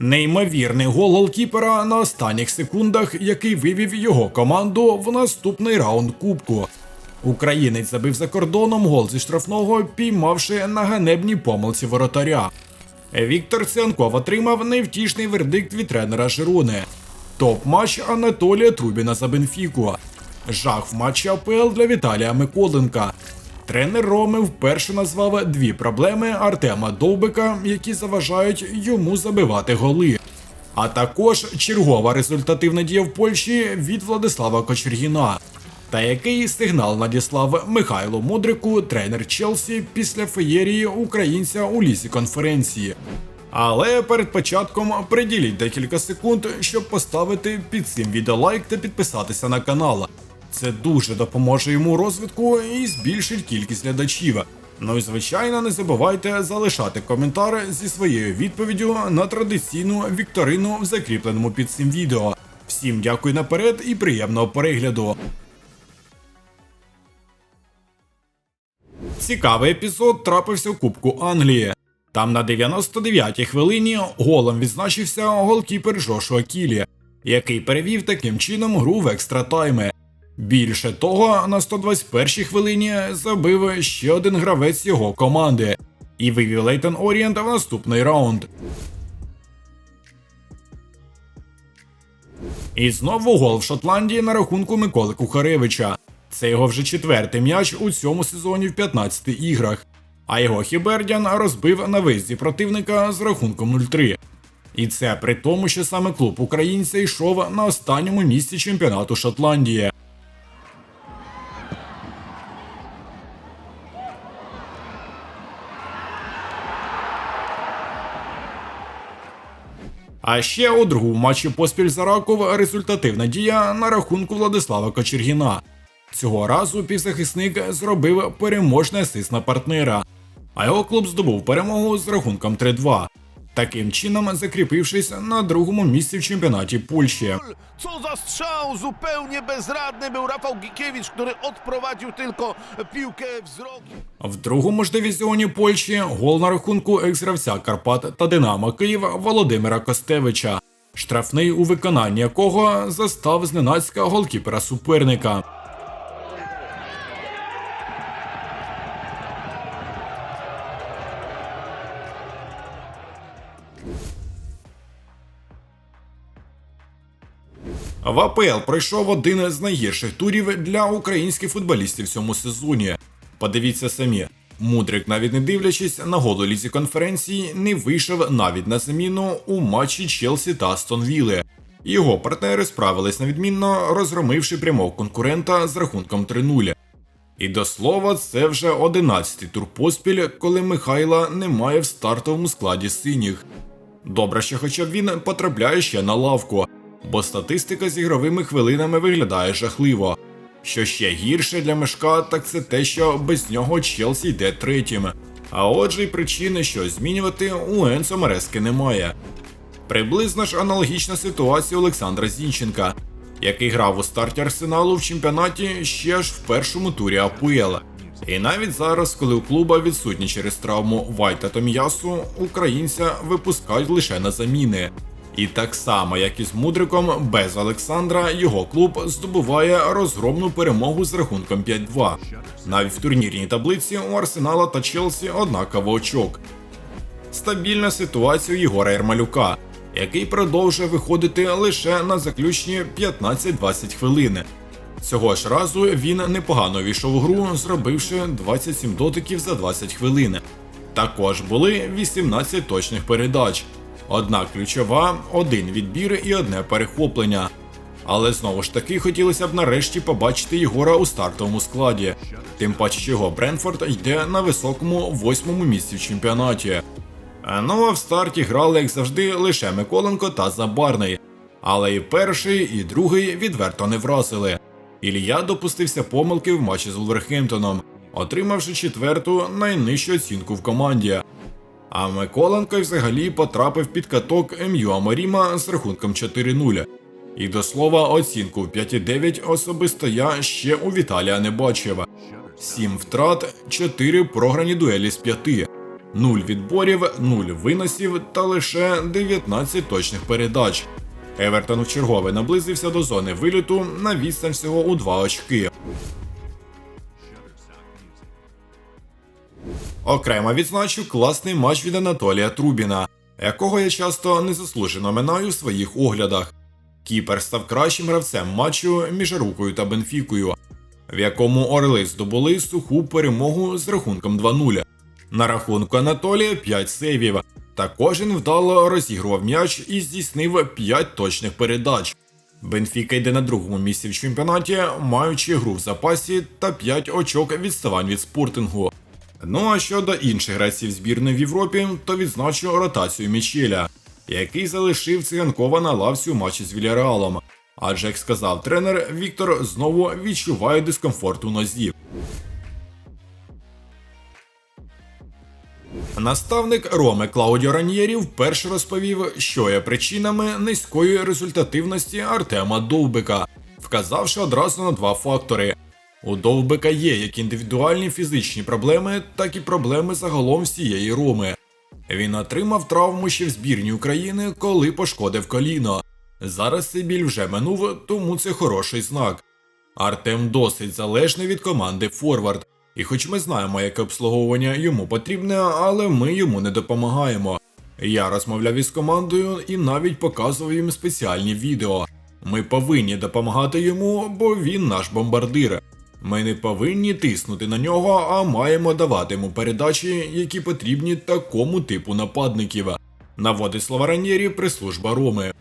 Неймовірний гол голкіпера на останніх секундах, який вивів його команду в наступний раунд кубку. Українець забив за кордоном гол зі штрафного, піймавши на ганебній помилці воротаря. Віктор Цянков отримав невтішний вердикт від тренера Жируни. Топ-матч Анатолія Трубіна за Бенфіку. Жах в матчі АПЛ для Віталія Миколенка. Тренер Роми вперше назвав дві проблеми Артема Довбика, які заважають йому забивати голи. А також чергова результативна дія в Польщі від Владислава Кочергіна. Та який сигнал надіслав Михайло Мудрику, тренер Челсі, після феєрії українця у лісі конференції. Але перед початком приділіть декілька секунд, щоб поставити під цим відео лайк та підписатися на канал. Це дуже допоможе йому у розвитку і збільшить кількість глядачів. Ну і звичайно, не забувайте залишати коментар зі своєю відповіддю на традиційну вікторину в закріпленому під цим відео. Всім дякую наперед і приємного перегляду. Цікавий епізод трапився в Кубку Англії. Там на 99-й хвилині голом відзначився голкіпер Жошуа Кілі, який перевів таким чином гру в екстра тайми. Більше того, на 121-й хвилині забив ще один гравець його команди і вивів Лейтон Орієнт в наступний раунд. І знову гол в Шотландії на рахунку Миколи Кухаревича. Це його вже четвертий м'яч у цьому сезоні в 15 іграх. А його Хібердян розбив на виїзді противника з рахунком 0-3. І це при тому, що саме клуб українця йшов на останньому місці чемпіонату Шотландії. А ще у другому матчі поспіль за Раков результативна дія на рахунку Владислава Кочергіна. Цього разу півзахисник зробив переможний асист на партнера, а його клуб здобув перемогу з рахунком 3-2, таким чином закріпившись на другому місці в чемпіонаті Польщі. Co za strzał! Zupełnie bezradny był Rafał Gikiewicz, który odprowadził tylko piłkę wzrokiem. В другому ж дивізіоні Польщі гол на рахунку екс-гравця Карпат та Динамо Києва Володимира Костевича, штрафний у виконанні якого застав зненацька голкіпера суперника. В АПЛ пройшов один з найгірших турів для українських футболістів в цьому сезоні. Подивіться самі. Мудрик, навіть не дивлячись на голу лізі конференції, не вийшов навіть на заміну у матчі Челсі та Астон Вілли. Його партнери справились на відмінно, розгромивши прямого конкурента з рахунком 3-0. І до слова, це вже 11-й тур поспіль, коли Михайла немає в стартовому складі синіх. Добре, що хоча б він потрапляє ще на лавку, бо статистика з ігровими хвилинами виглядає жахливо. Що ще гірше для мешка, так це те, що без нього Челсі йде третім. А отже, й причини, що змінювати у Енсо Мерески немає. Приблизно ж аналогічна ситуація Олександра Зінченка, який грав у старті арсеналу в чемпіонаті ще ж в першому турі АПЛ. І навіть зараз, коли у клуба відсутні через травму Вайта та М'ясу, українця випускають лише на заміни. І так само, як і з Мудриком, без Олександра його клуб здобуває розгромну перемогу з рахунком 5-2. Навіть в турнірній таблиці у Арсенала та Челсі однаково очок. Стабільна ситуація у Єгора Ермалюка, який продовжує виходити лише на заключні 15-20 хвилин. Цього ж разу він непогано війшов у гру, зробивши 27 дотиків за 20 хвилин. Також були 18 точних передач. Одна ключова, один відбір і одне перехоплення. Але знову ж таки хотілося б нарешті побачити Єгора у стартовому складі. Тим паче, що його Бренфорд йде на високому восьмому місці в чемпіонаті. Ну а в старті грали, як завжди, лише Миколенко та Забарний. Але і перший, і другий відверто не вразили. Ілля допустився помилки в матчі з Вулверхемптоном, отримавши четверту найнижчу оцінку в команді. А Миколенко взагалі потрапив під каток МЮ Аморіма з рахунком 4-0. І до слова, оцінку в 5,9 особисто я ще у Віталія не бачив. 7 втрат, 4 програні дуелі з 5. 0 відборів, 0 виносів та лише 19 точних передач. Евертон вчергове наблизився до зони виліту на відстань всього у 2 очки. Окремо відзначу класний матч від Анатолія Трубіна, якого я часто незаслужено минаю в своїх оглядах. Кіпер став кращим гравцем матчу між Рукою та Бенфікою, в якому Орли здобули суху перемогу з рахунком 2-0. На рахунку Анатолія 5 сейвів, та кожен вдало розігрував м'яч і здійснив 5 точних передач. Бенфіка йде на другому місці в чемпіонаті, маючи гру в запасі та 5 очок відставань від спортингу. Ну а щодо інших гравців збірної в Європі, то відзначу ротацію Мічеля, який залишив циганкова на лавці у матчі з Вільяреалом. Адже, як сказав тренер, Віктор знову відчуває дискомфорт у нозі. Наставник Роми Клаудіо Раньєрі вперше розповів, що є причинами низької результативності Артема Довбика, вказавши одразу на два фактори. У Довбика є як індивідуальні фізичні проблеми, так і проблеми загалом всієї Роми. Він отримав травму ще в збірні України, коли пошкодив коліно. Зараз цей біль вже минув, тому це хороший знак. Артем досить залежний від команди Форвард, і хоч ми знаємо, яке обслуговування йому потрібне, але ми йому не допомагаємо. Я розмовляв із командою і навіть показував їм спеціальні відео. Ми повинні допомагати йому, бо він наш бомбардир. Ми не повинні тиснути на нього, а маємо давати йому передачі, які потрібні такому типу нападників. Наводить слова Ранєрі прес-служба Роми.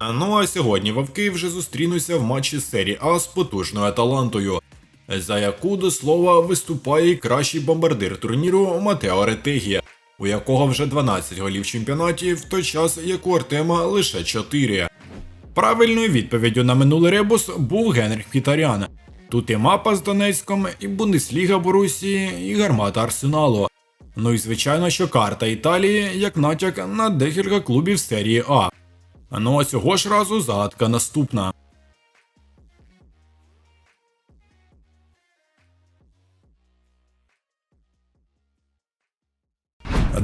Ну а сьогодні вовки вже зустрінуться в матчі серії А з потужною Аталантою, за яку до слова виступає кращий бомбардир турніру Матео Ретегі, у якого вже 12 голів в чемпіонаті, в той час як у Артема лише 4. Правильною відповіддю на минулий ребус був Генріх Кітарян. Тут і мапа з Донецьком, і Бундесліга Борусії, і гармата Арсеналу. Ну і звичайно, що карта Італії як натяк на декілька клубів серії А. Ну а цього ж разу загадка наступна.